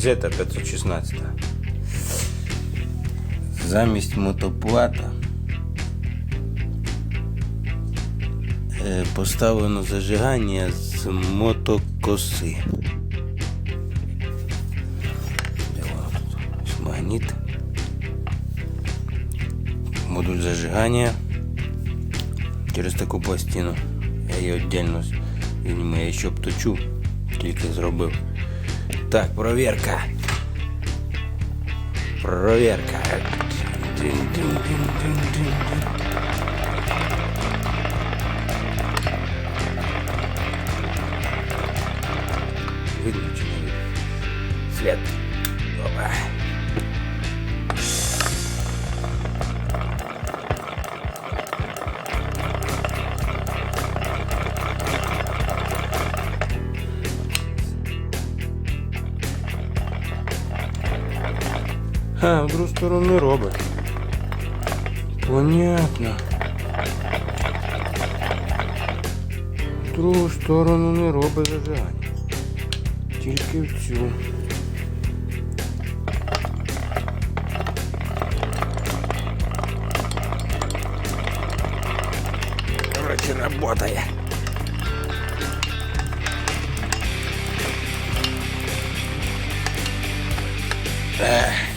Зета 516. Замість мотоплата е, поставлено зажигання з мотокоси. Де воно тут? Ось Магніт. Модуль зажигання через таку пластину. Я її віддільно знімаю, я ще обточу, тільки зробив. Так, проверка. Проверка. Видно? След. Опа. А, в другую сторону робот. Понятно. В другую сторону не робить зажигання. Тільки в цю. Короче, работає. Эх.